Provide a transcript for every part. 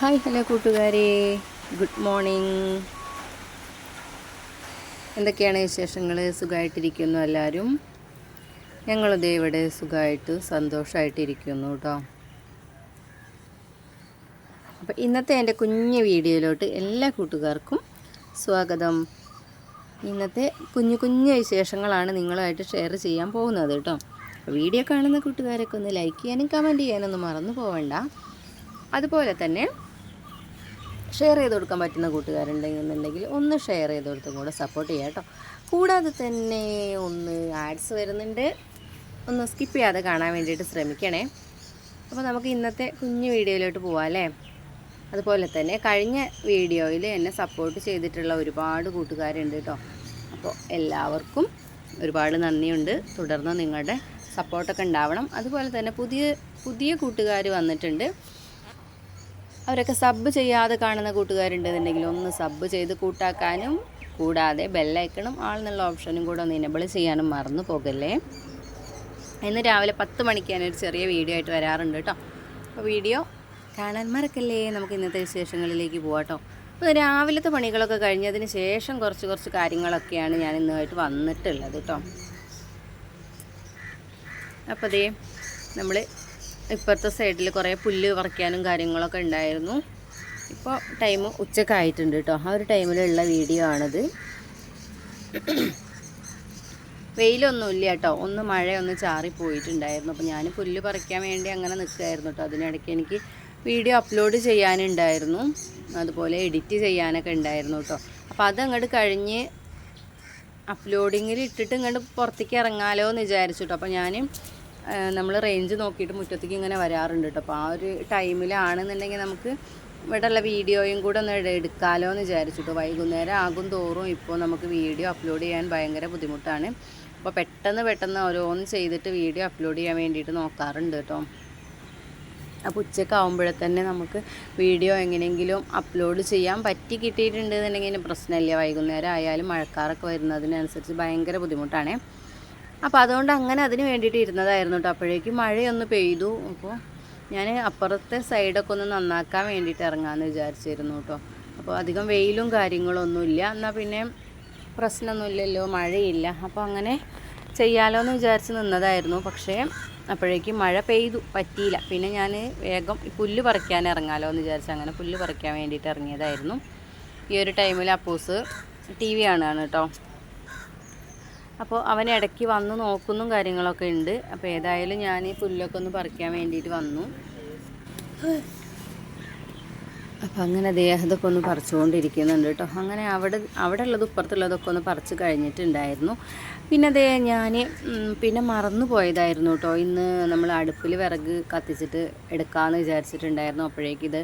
Hi hello കൂട്ടുകാരെ. Good morning. എന്തൊക്കെയാണ് വിശേഷങ്ങൾ സുഖമായിട്ടിരിക്കുന്നു എല്ലാവരും ഞങ്ങളത് ഇവിടെ സുഖമായിട്ട് സന്തോഷമായിട്ടിരിക്കുന്നു കേട്ടോ അപ്പോൾ ഇന്നത്തെ എന്റെ കുഞ്ഞു വീഡിയോയിലോട്ട് എല്ലാ കൂട്ടുകാർക്കും സ്വാഗതം. ഇന്നത്തെ കുഞ്ഞു കുഞ്ഞു വിശേഷങ്ങളാണ് നിങ്ങളുമായിട്ട് ഷെയർ ചെയ്യാൻ പോകുന്നത് കേട്ടോ വീഡിയോ കാണുന്ന കൂട്ടുകാരൊക്കെ ഒന്ന് ലൈക്ക് ചെയ്യാനും കമന്റ് ചെയ്യാനൊന്നും മറന്നു പോവണ്ട. അതുപോലെ തന്നെ ഷെയർ ചെയ്ത് കൊടുക്കാൻ പറ്റുന്ന കൂട്ടുകാരുണ്ടെന്നുണ്ടെങ്കിൽ ഒന്ന് ഷെയർ ചെയ്ത് കൊടുത്തും കൂടെ സപ്പോർട്ട് ചെയ്യാം കേട്ടോ. കൂടാതെ തന്നെ ഒന്ന് ആഡ്സ് വരുന്നുണ്ട്. ഒന്ന് സ്കിപ്പ് ചെയ്യാതെ കാണാൻ വേണ്ടിയിട്ട് ശ്രമിക്കണേ. അപ്പോൾ നമുക്ക് ഇന്നത്തെ കുഞ്ഞു വീഡിയോയിലോട്ട് പോവാം അല്ലേ? അതുപോലെ തന്നെ കഴിഞ്ഞ വീഡിയോയിൽ എന്നെ സപ്പോർട്ട് ചെയ്തിട്ടുള്ള ഒരുപാട് കൂട്ടുകാരുണ്ട് കേട്ടോ. അപ്പോൾ എല്ലാവർക്കും ഒരുപാട് നന്ദിയുണ്ട്. തുടർന്ന് നിങ്ങളുടെ സപ്പോർട്ടൊക്കെ ഉണ്ടാവണം. അതുപോലെ തന്നെ പുതിയ പുതിയ കൂട്ടുകാർ വന്നിട്ടുണ്ട്. അവരൊക്കെ സബ് ചെയ്യാതെ കാണുന്ന കൂട്ടുകാരുണ്ടെന്നുണ്ടെങ്കിൽ ഒന്ന് സബ് ചെയ്ത് കൂട്ടാക്കാനും കൂടാതെ ബെല്ലൈക്കണും ആളെന്നുള്ള ഓപ്ഷനും കൂടെ ഒന്ന് ഇനബിൾ ചെയ്യാനും മറന്നു പോകല്ലേ? ഇന്ന് രാവിലെ പത്ത് മണിക്ക് ഞാനൊരു ചെറിയ വീഡിയോ ആയിട്ട് വരാറുണ്ട് കേട്ടോ. അപ്പോൾ വീഡിയോ കാണാൻ മറക്കല്ലേ? നമുക്ക് ഇന്നത്തെ വിശേഷങ്ങളിലേക്ക് കേട്ടോ. അപ്പോൾ രാവിലത്തെ പണികളൊക്കെ കഴിഞ്ഞതിന് ശേഷം കുറച്ച് കുറച്ച് കാര്യങ്ങളൊക്കെയാണ് ഞാൻ ഇന്നുമായിട്ട് വന്നിട്ടുള്ളത് കേട്ടോ. അപ്പോൾ അതേ നമ്മൾ ഇപ്പോഴത്തെ സൈഡിൽ കുറേ പുല്ല് പറിക്കാനും കാര്യങ്ങളൊക്കെ ഉണ്ടായിരുന്നു. ഇപ്പോൾ ടൈം ഉച്ചക്കായിട്ടുണ്ട് കേട്ടോ ആ ഒരു ടൈമിലുള്ള വീഡിയോ ആണിത്. വെയിലൊന്നുമില്ല കേട്ടോ ഒന്ന് മഴയൊന്ന് ചാറിപ്പോയിട്ടുണ്ടായിരുന്നു. ചാറി പോയിട്ടുണ്ടായിരുന്നു അപ്പോൾ ഞാൻ പുല്ല് പറിക്കാൻ വേണ്ടി അങ്ങനെ നിൽക്കുകയായിരുന്നു കേട്ടോ അതിനിടയ്ക്ക് എനിക്ക് വീഡിയോ അപ്ലോഡ് ചെയ്യാനുണ്ടായിരുന്നു. അതുപോലെ എഡിറ്റ് ചെയ്യാനൊക്കെ ഉണ്ടായിരുന്നു കേട്ടോ അപ്പോൾ അതങ്ങോട്ട് കഴിഞ്ഞ് അപ്ലോഡിങ്ങിൽ ഇട്ടിട്ട് ഇങ്ങോട്ട് പുറത്തേക്ക് ഇറങ്ങാലോ എന്ന് വിചാരിച്ചു കേട്ടോ അപ്പോൾ ഞാൻ നമ്മൾ റേഞ്ച് നോക്കിയിട്ട് മുറ്റത്തേക്ക് ഇങ്ങനെ വരാറുണ്ട് കേട്ടോ അപ്പോൾ ആ ഒരു ടൈമിലാണെന്നുണ്ടെങ്കിൽ നമുക്ക് ഇവിടെ ഉള്ള വീഡിയോയും കൂടെ ഒന്ന് എടുക്കാമല്ലോ എന്ന് വിചാരിച്ചിട്ട് വൈകുന്നേരം ആകും തോറും ഇപ്പോൾ നമുക്ക് വീഡിയോ അപ്ലോഡ് ചെയ്യാൻ ഭയങ്കര ബുദ്ധിമുട്ടാണ്. അപ്പോൾ പെട്ടെന്ന് പെട്ടെന്ന് ഓരോന്ന് ചെയ്തിട്ട് വീഡിയോ അപ്ലോഡ് ചെയ്യാൻ വേണ്ടിയിട്ട് നോക്കാറുണ്ട് കേട്ടോ അപ്പോൾ ഉച്ചയ്ക്ക് ആകുമ്പോഴേ തന്നെ നമുക്ക് വീഡിയോ എങ്ങനെയെങ്കിലും അപ്ലോഡ് ചെയ്യാൻ പറ്റി കിട്ടിയിട്ടുണ്ട് എന്നുണ്ടെങ്കിൽ പ്രശ്നമില്ല. വൈകുന്നേരം ആയാലും മഴക്കാറൊക്കെ വരുന്നതിനനുസരിച്ച് ഭയങ്കര ബുദ്ധിമുട്ടാണേ. അപ്പോൾ അതുകൊണ്ട് അങ്ങനെ അതിന് വേണ്ടിയിട്ട് ഇരുന്നതായിരുന്നു കേട്ടോ അപ്പോഴേക്കും മഴയൊന്ന് പെയ്തു. അപ്പോൾ ഞാൻ അപ്പുറത്തെ സൈഡൊക്കെ ഒന്ന് നന്നാക്കാൻ വേണ്ടിയിട്ട് ഇറങ്ങാമെന്ന് വിചാരിച്ചിരുന്നു കേട്ടോ അപ്പോൾ അധികം വെയിലും കാര്യങ്ങളൊന്നുമില്ല എന്നാൽ പിന്നെ പ്രശ്നമൊന്നുമില്ലല്ലോ മഴയില്ല. അപ്പോൾ അങ്ങനെ ചെയ്യാലോ എന്ന് വിചാരിച്ച് നിന്നതായിരുന്നു. പക്ഷേ അപ്പോഴേക്കും മഴ പെയ്തു. പറ്റിയില്ല. പിന്നെ ഞാൻ വേഗം പുല്ല് പറിക്കാൻ ഇറങ്ങാലോ എന്ന് വിചാരിച്ച് അങ്ങനെ പുല്ല് പറിക്കാൻ വേണ്ടിയിട്ട് ഇറങ്ങിയതായിരുന്നു. ഈ ഒരു ടൈമിൽ അപ്പൂസ് ടി വി കാണുകയാണ് കേട്ടോ അപ്പോൾ അവൻ ഇടയ്ക്ക് വന്ന് നോക്കുന്നതും കാര്യങ്ങളൊക്കെ ഉണ്ട്. അപ്പോൾ ഏതായാലും ഞാൻ ഈ പുല്ലൊക്കെ ഒന്ന് പറിക്കാൻ വേണ്ടിയിട്ട് വന്നു. അപ്പോൾ അങ്ങനെ ദേഹത്തൊക്കെ ഒന്ന് പറിച്ചുകൊണ്ടിരിക്കുന്നുണ്ട് കേട്ടോ. അങ്ങനെ അവിടെ അവിടെ ഉള്ളത് ഇപ്പുറത്തുള്ളതൊക്കെ ഒന്ന് പറിച്ച് കഴിഞ്ഞിട്ടുണ്ടായിരുന്നു. പിന്നെ അതേ ഞാൻ പിന്നെ മറന്നു പോയതായിരുന്നു കേട്ടോ. ഇന്ന് നമ്മൾ അടുപ്പിൽ വിറക് കത്തിച്ചിട്ട് എടുക്കാമെന്ന് വിചാരിച്ചിട്ടുണ്ടായിരുന്നു. അപ്പോഴേക്കിത്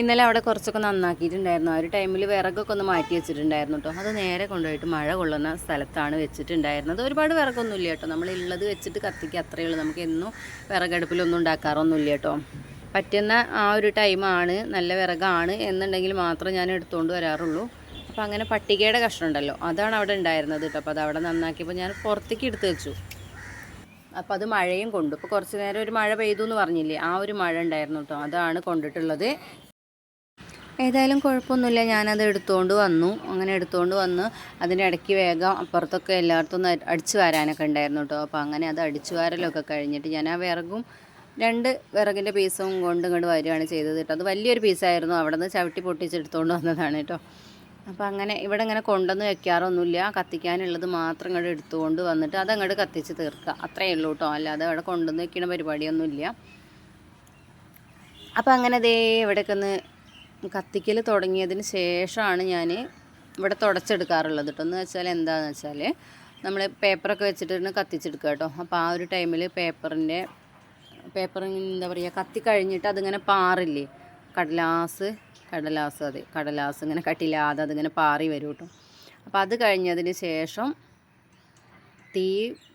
ഇന്നലെ അവിടെ കുറച്ചൊക്കെ നന്നാക്കിയിട്ടുണ്ടായിരുന്നു. ആ ഒരു ടൈമിൽ വിറകൊക്കെ ഒന്ന് മാറ്റി വെച്ചിട്ടുണ്ടായിരുന്നു കേട്ടോ അത് നേരെ കൊണ്ടുപോയിട്ട് മഴ കൊള്ളുന്ന സ്ഥലത്താണ് വെച്ചിട്ടുണ്ടായിരുന്നത്. ഒരുപാട് വിറകൊന്നുമില്ല കേട്ടോ നമ്മളുള്ളത് വെച്ചിട്ട് കത്തിക്കുക അത്രയേ ഉള്ളൂ. നമുക്ക് എന്നും വിറകടുപ്പിലൊന്നും ഉണ്ടാക്കാറൊന്നുമില്ല കേട്ടോ പറ്റുന്ന ആ ഒരു ടൈമാണ് നല്ല വിറകാണ് എന്നുണ്ടെങ്കിൽ മാത്രം ഞാൻ എടുത്തുകൊണ്ട് വരാറുള്ളൂ. അപ്പോൾ അങ്ങനെ പട്ടികയുടെ കഷ്ണം ഉണ്ടല്ലോ അതാണ് അവിടെ ഉണ്ടായിരുന്നത് കേട്ടോ അപ്പോൾ അത് അവിടെ നന്നാക്കിയപ്പോൾ ഞാൻ പുറത്തേക്ക് എടുത്ത് വെച്ചു. അപ്പോൾ അത് മഴയും കൊണ്ടു. ഇപ്പോൾ കുറച്ച് നേരം ഒരു മഴ പെയ്തു എന്ന് പറഞ്ഞില്ലേ? ആ ഒരു മഴ ഉണ്ടായിരുന്നു കേട്ടോ അതാണ് കൊണ്ടിട്ടുള്ളത്. ഏതായാലും കുഴപ്പമൊന്നുമില്ല. ഞാനത് എടുത്തുകൊണ്ട് വന്നു. അങ്ങനെ എടുത്തുകൊണ്ട് വന്ന് അതിന്റെ ഇടയ്ക്ക് വേഗം അപ്പുറത്തൊക്കെ എല്ലായിടത്തും അടിച്ചു വാരാനൊക്കെ ഉണ്ടായിരുന്നു കേട്ടോ അപ്പോൾ അങ്ങനെ അത് അടിച്ചു വാരലൊക്കെ കഴിഞ്ഞിട്ട് ഞാൻ ആ വിറകും രണ്ട് വിറകിന്റെ പീസും കൊണ്ട് ഇങ്ങോട്ട് വരികയാണ് ചെയ്തത് കേട്ടോ അത് വലിയൊരു പീസായിരുന്നു. അവിടെ നിന്ന് ചവിട്ടി പൊട്ടിച്ചെടുത്തുകൊണ്ട് വന്നതാണ് കേട്ടോ അപ്പോൾ അങ്ങനെ ഇവിടെ ഇങ്ങനെ കൊണ്ടുവന്ന് വെക്കാറൊന്നുമില്ല. കത്തിക്കാനുള്ളത് മാത്രം ഇങ്ങോട്ട് എടുത്തുകൊണ്ട് വന്നിട്ട് അത് അങ്ങോട്ട് കത്തിച്ച് തീർക്കുക. അത്രയേ ഉള്ളൂ കേട്ടോ അല്ലാതെ അവിടെ കൊണ്ടുവന്ന് വെക്കുന്ന പരിപാടിയൊന്നുമില്ല. അപ്പോൾ അങ്ങനെ ദേ ഇവിടെയൊക്കെ ഒന്ന് കത്തിക്കൽ തുടങ്ങിയതിന് ശേഷമാണ് ഞാൻ ഇവിടെ തുടച്ചെടുക്കാറുള്ളത് കേട്ടോ എന്ന് വെച്ചാൽ എന്താണെന്ന് വെച്ചാൽ നമ്മൾ പേപ്പറൊക്കെ വെച്ചിട്ട് കത്തിച്ചെടുക്കുക കേട്ടോ അപ്പോൾ ആ ഒരു ടൈമിൽ പേപ്പറിന്റെ പേപ്പർ എന്താ പറയുക കത്തി കഴിഞ്ഞിട്ട് അതിങ്ങനെ പാറില്ലേ? കടലാസ് കടലാസ് അതെ കടലാസ് ഇങ്ങനെ കട്ടില്ലാതെ അതിങ്ങനെ പാറി വരും കേട്ടോ അപ്പോൾ അത് കഴിഞ്ഞതിന് ശേഷം തീ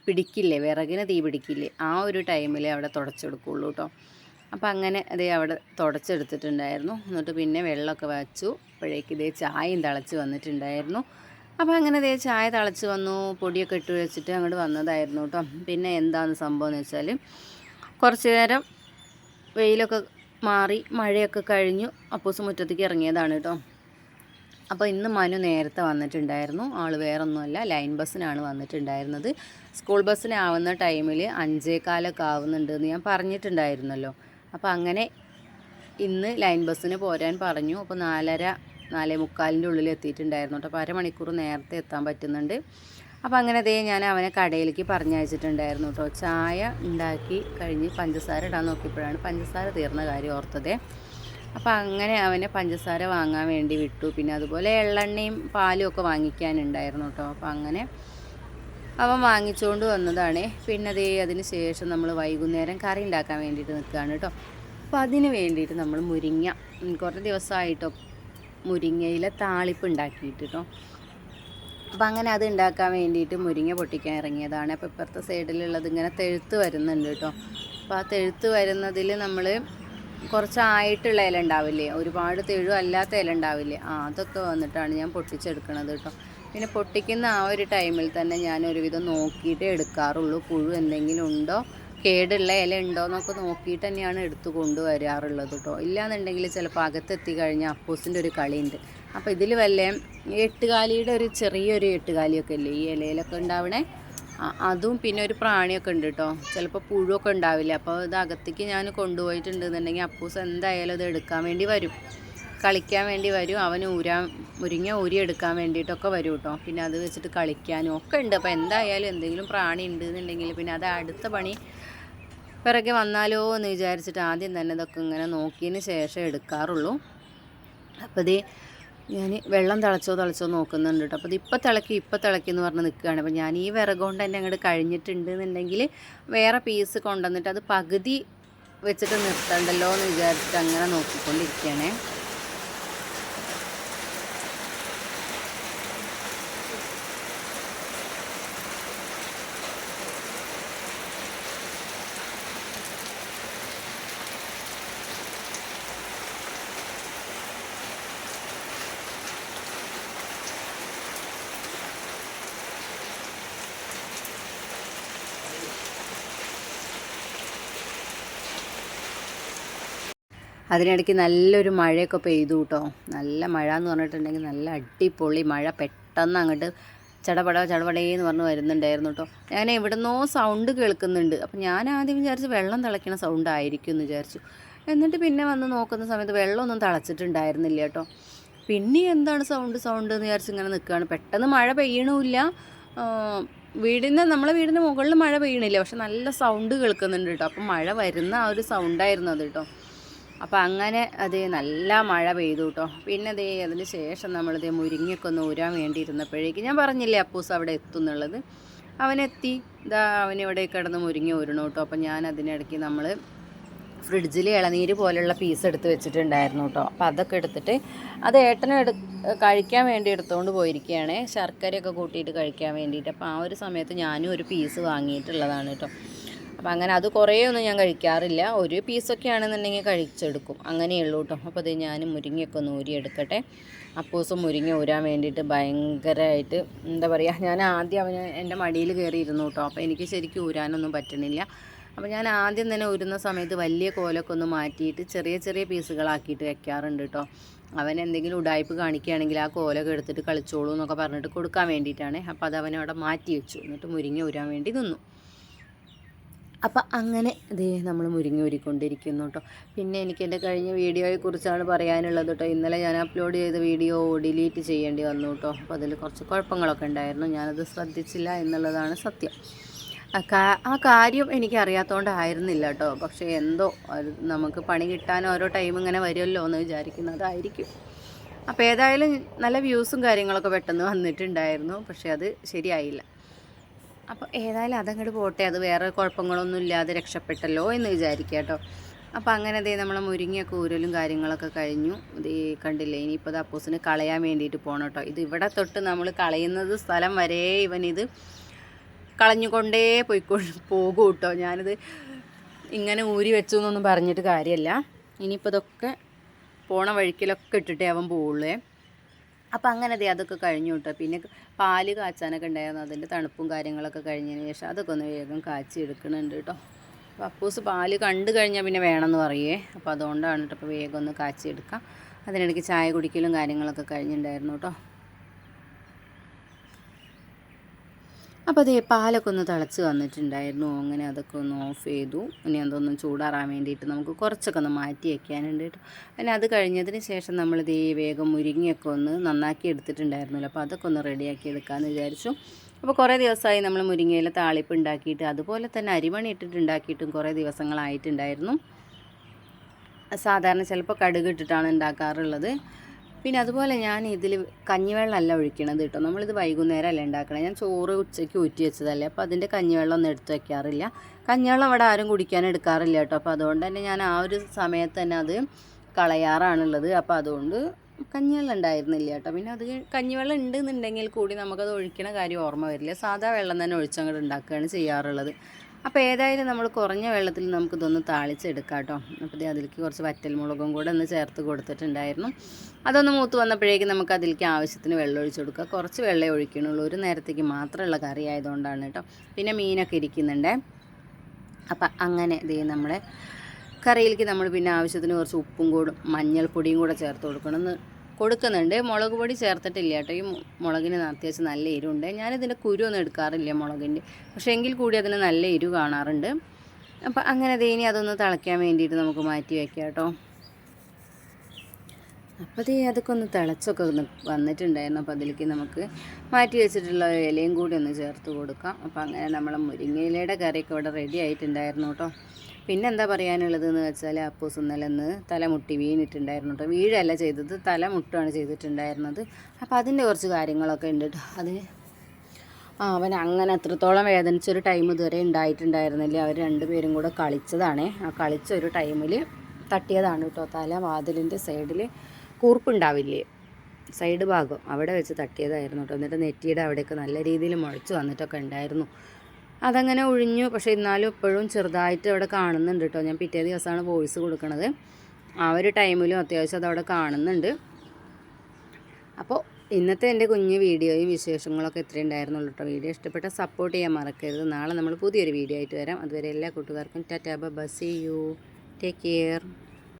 പിടിക്കില്ലേ? വിറകിന് തീ പിടിക്കില്ലേ? ആ ഒരു ടൈമിൽ അവിടെ തുടച്ചെടുക്കുള്ളൂ കേട്ടോ അപ്പോൾ അങ്ങനെ അതേ അവിടെ തുടച്ചെടുത്തിട്ടുണ്ടായിരുന്നു. എന്നിട്ട് പിന്നെ വെള്ളമൊക്കെ വച്ചു. അപ്പോഴേക്ക് ഇതേ ചായയും തിളച്ച് വന്നിട്ടുണ്ടായിരുന്നു. അപ്പോൾ അങ്ങനെ ഇതേ ചായ തിളച്ച് വന്നു. പൊടിയൊക്കെ ഇട്ട് വെച്ചിട്ട് അങ്ങോട്ട് വന്നതായിരുന്നു കേട്ടോ. പിന്നെ എന്താണ് സംഭവം എന്ന് വെച്ചാൽ കുറച്ച് നേരം വെയിലൊക്കെ മാറി മഴയൊക്കെ കഴിഞ്ഞു. അപ്പോസ് മുറ്റത്തേക്ക് ഇറങ്ങിയതാണ് കേട്ടോ. അപ്പോൾ ഇന്ന് മനു നേരത്തെ വന്നിട്ടുണ്ടായിരുന്നു. ആൾ വേറൊന്നുമല്ല ലൈൻ ബസ്സിനാണ് വന്നിട്ടുണ്ടായിരുന്നത്. സ്കൂൾ ബസ്സിനാവുന്ന ടൈമിൽ അഞ്ചേകാലൊക്കെ ആവുന്നുണ്ടെന്ന് ഞാൻ പറഞ്ഞിട്ടുണ്ടായിരുന്നല്ലോ. അപ്പോൾ അങ്ങനെ ഇന്ന് ലൈൻ ബസ്സിന് പോരാൻ പറഞ്ഞു. അപ്പോൾ നാലര നാലേ മുക്കാലിന്റെ ഉള്ളിൽ എത്തിയിട്ടുണ്ടായിരുന്നു അപ്പോൾ അരമണിക്കൂർ നേരത്തെ എത്താൻ പറ്റുന്നുണ്ട്. അപ്പോൾ അങ്ങനെ അതേ ഞാൻ അവനെ കടയിലേക്ക് പറഞ്ഞയച്ചിട്ടുണ്ടായിരുന്നു കേട്ടോ. ചായ ഉണ്ടാക്കി കഴിഞ്ഞ് പഞ്ചസാര ഇടാൻ നോക്കിയപ്പോഴാണ് പഞ്ചസാര തീർന്ന കാര്യം ഓർത്തതേ. അപ്പോൾ അങ്ങനെ അവനെ പഞ്ചസാര വാങ്ങാൻ വേണ്ടി വിട്ടു. പിന്നെ അതുപോലെ എള്ളെണ്ണയും പാലും ഒക്കെ വാങ്ങിക്കാനുണ്ടായിരുന്നു കേട്ടോ. അപ്പോൾ അങ്ങനെ അവൻ വാങ്ങിച്ചുകൊണ്ട് വന്നതാണ്. പിന്നെ അതേ അതിന് ശേഷം നമ്മൾ വൈകുന്നേരം കറി ഉണ്ടാക്കാൻ വേണ്ടിയിട്ട് നിൽക്കുകയാണ് കേട്ടോ. അപ്പോൾ അതിന് വേണ്ടിയിട്ട് നമ്മൾ മുരിങ്ങ കുറേ ദിവസമായിട്ടോ മുരിങ്ങയിലെ താളിപ്പ് ഉണ്ടാക്കിയിട്ട് കേട്ടോ. അപ്പോൾ അങ്ങനെ അത് ഉണ്ടാക്കാൻ വേണ്ടിയിട്ട് മുരിങ്ങ പൊട്ടിക്കാൻ ഇറങ്ങിയതാണ്. അപ്പോൾ ഇപ്പുറത്തെ സൈഡിലുള്ളത് ഇങ്ങനെ തെഴുത്ത് വരുന്നുണ്ട് കേട്ടോ. അപ്പോൾ ആ തെഴുത്ത് വരുന്നതിൽ നമ്മൾ കുറച്ചായിട്ടുള്ള ഇല ഉണ്ടാവില്ലേ? ഒരുപാട് തെഴു അല്ലാത്ത ഇല ഉണ്ടാവില്ലേ? ആ അതൊക്കെ വന്നിട്ടാണ് ഞാൻ പൊട്ടിച്ചെടുക്കണത് കേട്ടോ. പിന്നെ പൊട്ടിക്കുന്ന ആ ഒരു ടൈമിൽ തന്നെ ഞാൻ ഒരുവിധം നോക്കിയിട്ടേ എടുക്കാറുള്ളൂ. പുഴു എന്തെങ്കിലും ഉണ്ടോ? കേടുള്ള ഇല ഉണ്ടോ എന്നൊക്കെ നോക്കിയിട്ട് തന്നെയാണ് എടുത്തു കൊണ്ടുവരാറുള്ളത് കേട്ടോ. ഇല്ലാന്നുണ്ടെങ്കിൽ ചിലപ്പോൾ അകത്തെത്തി കഴിഞ്ഞാൽ അപ്പൂസിന്റെ ഒരു കളിയുണ്ട്. അപ്പോൾ ഇതിൽ വല്ല എട്ടുകാലിയുടെ ഒരു ചെറിയൊരു എട്ടുകാലിയൊക്കെ ഇല്ലേ? ഈ ഇലയിലൊക്കെ ഉണ്ടാവണേ. അതും പിന്നെ ഒരു പ്രാണിയൊക്കെ ഉണ്ട് കേട്ടോ. ചിലപ്പോൾ പുഴുവൊക്കെ ഉണ്ടാവില്ല? അപ്പോൾ ഇത് അകത്തേക്ക് ഞാൻ കൊണ്ടുപോയിട്ടുണ്ടെന്നുണ്ടെങ്കിൽ അപ്പൂസ് എന്തായാലും അത് എടുക്കാൻ വേണ്ടി വരും. കളിക്കാൻ വേണ്ടി വരും. അവന് ഊരാ മുരിങ്ങ ഊരി എടുക്കാൻ വേണ്ടിയിട്ടൊക്കെ വരും കേട്ടോ. പിന്നെ അത് വെച്ചിട്ട് കളിക്കാനും ഒക്കെ ഉണ്ട്. അപ്പോൾ എന്തായാലും എന്തെങ്കിലും പ്രാണി ഉണ്ട് എന്നുണ്ടെങ്കിൽ പിന്നെ അത് അടുത്ത പണി പിറകെ വന്നാലോ എന്ന് വിചാരിച്ചിട്ട് ആദ്യം തന്നെ ഇതൊക്കെ ഇങ്ങനെ നോക്കിയതിന് ശേഷം എടുക്കാറുള്ളൂ. അപ്പോൾ ഇത് ഞാൻ വെള്ളം തിളച്ചോ തിളച്ചോ നോക്കുന്നുണ്ട് കേട്ടോ. അപ്പോൾ ഇത് ഇപ്പം തിളക്കി ഇപ്പം തിളക്കി എന്ന് പറഞ്ഞ് നിൽക്കുകയാണ്. അപ്പോൾ ഞാൻ ഈ വിറക് കൊണ്ട് തന്നെ അങ്ങോട്ട് കഴിഞ്ഞിട്ടുണ്ട് എന്നുണ്ടെങ്കിൽ വേറെ പീസ് കൊണ്ടുവന്നിട്ട് അത് പകുതി വെച്ചിട്ട് നിർത്തണ്ടല്ലോ എന്ന് വിചാരിച്ചിട്ട് അങ്ങനെ നോക്കിക്കൊണ്ടിരിക്കുകയാണേ. അതിനിടയ്ക്ക് നല്ലൊരു മഴയൊക്കെ പെയ്തു കേട്ടോ. നല്ല മഴ എന്ന് പറഞ്ഞിട്ടുണ്ടെങ്കിൽ നല്ല അടിപൊളി മഴ പെട്ടെന്ന് അങ്ങോട്ട് ചടപട ചടപടേന്ന് പറഞ്ഞ് വരുന്നുണ്ടായിരുന്നു കേട്ടോ. ഞാൻ എവിടുന്നോ സൗണ്ട് കേൾക്കുന്നുണ്ട്. അപ്പം ഞാൻ ആദ്യം വിചാരിച്ചു വെള്ളം തിളയ്ക്കണ സൗണ്ട് ആയിരിക്കും എന്ന് വിചാരിച്ചു. എന്നിട്ട് പിന്നെ വന്ന് നോക്കുന്ന സമയത്ത് വെള്ളമൊന്നും തിളച്ചിട്ടുണ്ടായിരുന്നില്ല കേട്ടോ. പിന്നെ എന്താണ് സൗണ്ട് സൗണ്ട് എന്ന് വിചാരിച്ച് ഇങ്ങനെ നിൽക്കുകയാണ് പെട്ടെന്ന് മഴ പെയ്യണമില്ല വീടിന് നമ്മളെ വീടിന്റെ മുകളിൽ മഴ പെയ്യണില്ല. പക്ഷെ നല്ല സൗണ്ട് കേൾക്കുന്നുണ്ട് കേട്ടോ. അപ്പം മഴ വരുന്ന ആ ഒരു സൗണ്ടായിരുന്നു അത് കേട്ടോ. അപ്പോൾ അങ്ങനെ അത് നല്ല മഴ പെയ്തു കേട്ടോ പിന്നെ ദേ അതിന് ശേഷം നമ്മളിത് മുരിങ്ങയൊക്കെ ഒന്ന് ഊരാൻ വേണ്ടി ഇരുന്നപ്പോഴേക്ക് ഞാൻ പറഞ്ഞില്ലേ അപ്പൂസ് അവിടെ എത്തും എന്നുള്ളത് അവനെത്തി ഇതാ അവനിവിടെ കിടന്ന് മുരിങ്ങ ഊരണം കേട്ടോ അപ്പോൾ ഞാൻ അതിനിടയ്ക്ക് നമ്മൾ ഫ്രിഡ്ജിൽ ഇളനീര് പോലെയുള്ള പീസ് എടുത്ത് വെച്ചിട്ടുണ്ടായിരുന്നു കേട്ടോ അപ്പോൾ അതൊക്കെ എടുത്തിട്ട് അത് ഏട്ടനെ എടു കഴിക്കാൻ വേണ്ടി എടുത്തുകൊണ്ട് പോയിരിക്കുകയാണ് ശർക്കരയൊക്കെ കൂട്ടിയിട്ട് കഴിക്കാൻ വേണ്ടിയിട്ട്. അപ്പോൾ ആ ഒരു സമയത്ത് ഞാനും ഒരു പീസ് വാങ്ങിയിട്ടുള്ളതാണ് കേട്ടോ അപ്പോൾ അങ്ങനെ അത് കുറേ ഒന്നും ഞാൻ കഴിക്കാറില്ല. ഒരു പീസൊക്കെ ആണെന്നുണ്ടെങ്കിൽ കഴിച്ചെടുക്കും. അങ്ങനെയുള്ളൂ കേട്ടോ അപ്പോൾ അത് ഞാൻ മുരിങ്ങയൊക്കെ ഒന്ന് ഊരിയെടുക്കട്ടെ അപ്പൂസും മുരിങ്ങ ഊരാൻ വേണ്ടിയിട്ട് ഭയങ്കരമായിട്ട് എന്താ പറയുക ഞാൻ ആദ്യം അവന് എന്റെ മടിയിൽ കയറിയിരുന്നു കേട്ടോ അപ്പോൾ എനിക്ക് ശരിക്കും ഊരാനൊന്നും പറ്റണില്ല അപ്പോൾ ഞാൻ ആദ്യം തന്നെ ഊരുന്ന സമയത്ത് വലിയ കോലൊക്കെ ഒന്ന് മാറ്റിയിട്ട് ചെറിയ ചെറിയ പീസുകളാക്കിയിട്ട് വെക്കാറുണ്ട് കേട്ടോ അവൻ എന്തെങ്കിലും ഉടായ്പ് കാണിക്കുകയാണെങ്കിൽ ആ കോലൊക്കെ എടുത്തിട്ട് കളിച്ചോളൂ എന്നൊക്കെ പറഞ്ഞിട്ട് കൊടുക്കാൻ വേണ്ടിയിട്ടാണ്. അപ്പോൾ അത് അവനവിടെ മാറ്റി വെച്ചു. എന്നിട്ട് മുരിങ്ങ ഊരാൻ വേണ്ടി നിന്നു. അപ്പം അങ്ങനെ ദേ നമ്മൾ മുരിങ്ങ ഊരിക്കൊണ്ടിരിക്കുന്നു കേട്ടോ പിന്നെ എനിക്ക് എന്റെ കഴിഞ്ഞ വീഡിയോയെ കുറിച്ചാണ് പറയാനുള്ളത് കേട്ടോ ഇന്നലെ ഞാൻ അപ്ലോഡ് ചെയ്ത വീഡിയോ ഡിലീറ്റ് ചെയ്യേണ്ടി വന്നു കേട്ടോ അപ്പോൾ അതിൽ കുറച്ച് കുഴപ്പങ്ങളൊക്കെ ഉണ്ടായിരുന്നു. ഞാനത് ശ്രദ്ധിച്ചില്ല എന്നുള്ളതാണ് സത്യം. ആ കാര്യം എനിക്ക് അറിയാത്തതുകൊണ്ടായിരുന്നില്ല കേട്ടോ പക്ഷേ എന്തോ നമുക്ക് പണി കിട്ടാൻ ഓരോ ടൈം ഇങ്ങനെ വരുമല്ലോ എന്ന് വിചാരിക്കുന്നതായിരിക്കും. അപ്പോൾ ഏതായാലും നല്ല വ്യൂസും കാര്യങ്ങളൊക്കെ പെട്ടെന്ന് വന്നിട്ടുണ്ടായിരുന്നു. പക്ഷേ അത് ശരിയായില്ല. അപ്പോൾ ഏതായാലും അതങ്ങോട്ട് പോട്ടെ. അത് വേറെ കുഴപ്പങ്ങളൊന്നും ഇല്ലാതെ രക്ഷപ്പെട്ടല്ലോ എന്ന് വിചാരിക്കുക കേട്ടോ അപ്പോൾ അങ്ങനെ ദേ നമ്മളെ മുരിങ്ങയൊക്കെ ഊരലും കാര്യങ്ങളൊക്കെ കഴിഞ്ഞു. ഇത് കണ്ടില്ലേ ഇനിയിപ്പോൾ ഇത് അപ്പൂസിന് കളയാൻ വേണ്ടിയിട്ട് പോകണം കേട്ടോ ഇത് ഇവിടെ തൊട്ട് നമ്മൾ കളയുന്നത് സ്ഥലം വരെ ഇവനിത് കളഞ്ഞുകൊണ്ടേ പോയിക്കൊണ്ട് പോകും കേട്ടോ ഞാനിത് ഇങ്ങനെ ഊരി വെച്ചു എന്നൊന്നും പറഞ്ഞിട്ട് കാര്യമല്ല ഇനിയിപ്പോൾ ഇതൊക്കെ പോണ വഴിക്കിലൊക്കെ ഇട്ടിട്ടേ അവൻ പോവുള്ളേ. അപ്പം അങ്ങനെ ദേ അതൊക്കെ കഴിഞ്ഞു കേട്ടോ പിന്നെ പാൽ കാച്ചാനൊക്കെ ഉണ്ടായിരുന്നു. അതിന്റെ തണുപ്പും കാര്യങ്ങളൊക്കെ കഴിഞ്ഞതിന് ശേഷം അതൊക്കെ ഒന്ന് വേഗം കാച്ചി എടുക്കണുണ്ട് കേട്ടോ പപ്പൂസ് പാൽ കണ്ടു കഴിഞ്ഞാൽ പിന്നെ വേണമെന്ന് പറയേ. അപ്പോൾ അതുകൊണ്ടാണ് കേട്ടോ അപ്പോൾ വേഗം ഒന്ന് കാച്ചി എടുക്കാം. അതിനിടയ്ക്ക് ചായ കുടിക്കലും കാര്യങ്ങളൊക്കെ കഴിഞ്ഞിട്ടുണ്ടായിരുന്നു കേട്ടോ അപ്പോൾ അതേ പാലൊക്കെ ഒന്ന് തിളച്ച് വന്നിട്ടുണ്ടായിരുന്നു. അങ്ങനെ അതൊക്കെ ഒന്ന് ഓഫ് ചെയ്തു. ഇനി അതൊന്നും ചൂടാറാൻ വേണ്ടിയിട്ട് നമുക്ക് കുറച്ചൊക്കെ ഒന്ന് മാറ്റി വയ്ക്കാനുണ്ട് കേട്ടോ. പിന്നെ അത് കഴിഞ്ഞതിന് ശേഷം നമ്മൾ ദേ വേഗം മുരിങ്ങയൊക്കെ ഒന്ന് നന്നാക്കി എടുത്തിട്ടുണ്ടായിരുന്നല്ലോ. അപ്പോൾ അതൊക്കെ ഒന്ന് റെഡിയാക്കി എടുക്കാമെന്ന് വിചാരിച്ചു. അപ്പോൾ കുറേ ദിവസമായി നമ്മൾ മുരിങ്ങയിലെ താളിപ്പ് ഉണ്ടാക്കിയിട്ട് അതുപോലെ തന്നെ അരിമണി ഇട്ടിട്ടുണ്ടാക്കിയിട്ടും കുറേ ദിവസങ്ങളായിട്ടുണ്ടായിരുന്നു. സാധാരണ ചിലപ്പോൾ കടുക് ഇട്ടിട്ടാണ് ഉണ്ടാക്കാറുള്ളത്. പിന്നെ അതുപോലെ ഞാൻ ഇതിൽ കഞ്ഞിവെള്ളമല്ല ഒഴിക്കണത് കേട്ടോ. നമ്മളിത് വൈകുന്നേരം അല്ല ഉണ്ടാക്കണത് ഞാൻ ചോറ് ഉച്ചയ്ക്ക് ഊറ്റി വെച്ചതല്ലേ. അപ്പോൾ അതിന്റെ കഞ്ഞിവെള്ളം ഒന്നും എടുത്ത് വെക്കാറില്ല. കഞ്ഞിവെള്ളം അവിടെ ആരും കുടിക്കാൻ എടുക്കാറില്ല കേട്ടോ. അപ്പോൾ അതുകൊണ്ട് തന്നെ ഞാൻ ആ ഒരു സമയത്ത് തന്നെ അത് കളയാറാണുള്ളത്. അപ്പോൾ അതുകൊണ്ട് കഞ്ഞിവെള്ളം ഉണ്ടായിരുന്നില്ല കേട്ടോ. പിന്നെ അത് കഞ്ഞിവെള്ളം ഉണ്ടെന്നുണ്ടെങ്കിൽ കൂടി നമുക്കത് ഒഴിക്കണ കാര്യം ഓർമ്മ വരില്ല. സാധാ വെള്ളം തന്നെ ഒഴിച്ചങ്ങോട്ട് ഉണ്ടാക്കുകയാണ് ചെയ്യാറുള്ളത്. അപ്പോൾ ഏതായാലും നമ്മൾ കുറഞ്ഞ വെള്ളത്തിൽ നമുക്കിതൊന്ന് താളിച്ചെടുക്കാം കേട്ടോ. അപ്പോൾ അതിലേക്ക് കുറച്ച് വറ്റൽമുളകും കൂടെ ഒന്ന് ചേർത്ത് കൊടുത്തിട്ടുണ്ടായിരുന്നു. അതൊന്ന് മൂത്ത് വന്നപ്പോഴേക്കും നമുക്ക് അതിലേക്ക് ആവശ്യത്തിന് വെള്ളം ഒഴിച്ച് കൊടുക്കുക കുറച്ച് വെള്ളമേ ഒഴിക്കണുള്ളൂ ഒരു നേരത്തേക്ക് മാത്രമുള്ള കറി ആയതുകൊണ്ടാണ് കേട്ടോ. പിന്നെ മീനൊക്കെ ഇരിക്കുന്നുണ്ട്. അപ്പം അങ്ങനെ ഇതേ നമ്മളെ കറിയിലേക്ക് നമ്മൾ പിന്നെ ആവശ്യത്തിന് കുറച്ച് ഉപ്പും കൂടും മഞ്ഞൾപ്പൊടിയും കൂടെ ചേർത്ത് കൊടുക്കണം. കൊടുക്കുന്നുണ്ട്. മുളക് പൊടി ചേർത്തിട്ടില്ല കേട്ടോ. ഈ മുളകിന് അത്യാവശ്യം നല്ല എരിവുണ്ട്. ഞാനിതിന്റെ കുരുവൊന്നും എടുക്കാറില്ല മുളകിന്റെ പക്ഷേ എങ്കിൽ കൂടി അതിന് നല്ല എരിവ് കാണാറുണ്ട്. അപ്പം അങ്ങനെ ഇനി അതൊന്ന് തിളയ്ക്കാൻ വേണ്ടിയിട്ട് നമുക്ക് മാറ്റി വയ്ക്കാം കേട്ടോ. അപ്പോൾ ദേ അതൊക്കെ ഒന്ന് തിളച്ചൊക്കെ ഒന്ന് വന്നിട്ടുണ്ടായിരുന്നു. അപ്പോൾ അതിലേക്ക് നമുക്ക് മാറ്റി വെച്ചിട്ടുള്ള ഇലയും കൂടി ഒന്ന് ചേർത്ത് കൊടുക്കാം. അപ്പോൾ അങ്ങനെ നമ്മളെ മുരിങ്ങയിലയുടെ കറിയൊക്കെ ഇവിടെ റെഡി ആയിട്ടുണ്ടായിരുന്നു കേട്ടോ. പിന്നെ എന്താ പറയാനുള്ളത് എന്ന് വെച്ചാൽ അപ്പൂസ് ഇന്നലെ ഒന്ന് തലമുട്ടി വീണിട്ടുണ്ടായിരുന്നു കേട്ടോ വീഴല്ല ചെയ്തത് തലമുട്ടാണ് ചെയ്തിട്ടുണ്ടായിരുന്നത്. അപ്പോൾ അതിന്റെ കുറച്ച് കാര്യങ്ങളൊക്കെ ഉണ്ട് കേട്ടോ അത് അവൻ അങ്ങനെ അത്രത്തോളം വേദനിച്ചൊരു ടൈം ഇതുവരെ ഉണ്ടായിട്ടുണ്ടായിരുന്നില്ല. അവർ രണ്ടുപേരും കൂടെ കളിച്ചതാണ്. ആ കളിച്ച ഒരു ടൈമിൽ തട്ടിയതാണ് കേട്ടോ തല വാതിലിന്റെ സൈഡിൽ കൂർപ്പുണ്ടാവില്ലേ? സൈഡ് ഭാഗം അവിടെ വെച്ച് തട്ടിയതായിരുന്നു കേട്ടോ എന്നിട്ട് നെറ്റിയുടെ അവിടെയൊക്കെ നല്ല രീതിയിൽ മുളച്ച് വന്നിട്ടൊക്കെ ഉണ്ടായിരുന്നു. അതങ്ങനെ ഒഴിഞ്ഞു. പക്ഷേ എന്നാലും ഇപ്പോഴും ചെറുതായിട്ട് അവിടെ കാണുന്നുണ്ട് കേട്ടോ. ഞാൻ പിറ്റേ ദിവസമാണ് വോയിസ് കൊടുക്കണത്. ആ ഒരു ടൈമിലും അത്യാവശ്യം അതവിടെ കാണുന്നുണ്ട്. അപ്പോൾ ഇന്നത്തെ എന്റെ കുഞ്ഞ് വീഡിയോയും വിശേഷങ്ങളൊക്കെ ഇത്രയും ഉണ്ടായിരുന്നുള്ളൂ കേട്ടോ. വീഡിയോ ഇഷ്ടപ്പെട്ട സപ്പോർട്ട് ചെയ്യാൻ മറക്കരുത്. നാളെ നമ്മൾ പുതിയൊരു വീഡിയോ ആയിട്ട് വരാം. അതുവരെ എല്ലാ കൂട്ടുകാർക്കും ടാറ്റാ ബസ് യു. Take care.